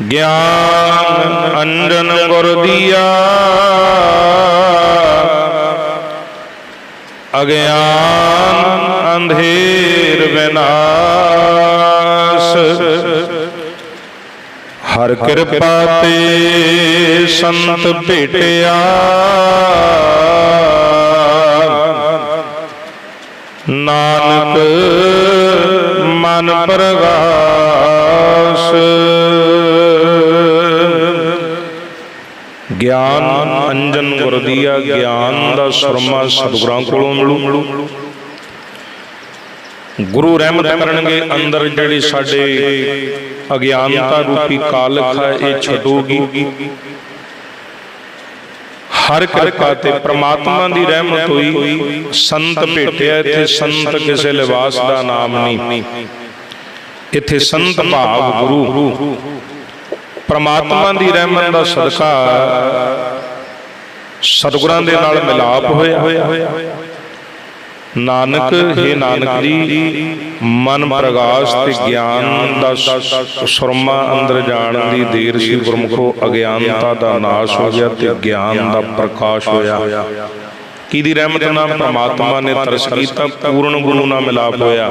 ਗਿਆਨ ਅੰਜਨ ਗੁਰ ਦੀਆ। ਅਗਿਆਨ ਅੰਧੇਰ ਵਿਨਾਸ਼। ਹਰ ਕਿਰਪਾ ਤੇ ਸੰਤ ਭੇਟਿਆ। ਨਾਨਕ ਮਨ ਪ੍ਰਗਾਸ। ਗਿਆਨ, ਅੰਜਨ ਗੁਰ ਗਿਆਨ ਦਾ ਸਰਮਾ ਸਤਿਗੁਰਾਂ ਕੋਲੋਂ ਮਿਲੂ। ਗੁਰੂ ਰਹਿਮਤ ਕਰਨਗੇ ਅੰਦਰ ਜਿਹੜੀ ਸਾਡੇ ਅਗਿਆਨਤਾ ਰੂਪੀ ਕਾਲਖ ਹੈ ਇਹ ਛੱਡੂਗੀ। ਹਰ ਕਿਰਪਾ ਤੇ ਪ੍ਰਮਾਤਮਾ ਦੀ ਰਹਿਮਤ ਹੋਈ। ਸੰਤ ਭੇਟਿਆ, ਇੱਥੇ ਸੰਤ ਕਿਸੇ ਲਿਬਾਸ ਦਾ ਨਾਮ ਨਹੀਂ। ਇੱਥੇ ਸੰਤ ਭਾਵ ਗੁਰੂ। ਪ੍ਰਮਾਤਮਾ ਦੀ ਰਹਿਮਤ ਦਾ ਸਦਕਾ ਸਤਿਗੁਰਾਂ ਦੇ ਨਾਲ ਮਿਲਾਪ ਹੋਇਆ। ਨਾਨਕ ਹੈ ਨਾਨਕ ਜੀ ਮਨ ਪ੍ਰਗਾਸ ਤੇ ਗਿਆਨ ਦਾ ਸੁਰਮਾ ਅੰਦਰ ਜਾਣ ਦੀ ਦੇਰ ਸੀ ਗੁਰਮੁਖੋ ਅਗਿਆਨਤਾ ਦਾ ਨਾਸ਼ ਹੋ ਗਿਆ ਤੇ ਗਿਆਨ ਦਾ ਪ੍ਰਕਾਸ਼ ਹੋਇਆ। ਕਿਹਦੀ ਰਹਿਮਤ ਨਾਲ ਪ੍ਰਮਾਤਮਾ ਨੇ ਤਰਸ ਕੀਤਾ ਪੂਰਨ ਗੁਰੂ ਨਾਲ ਮਿਲਾਪ ਹੋਇਆ।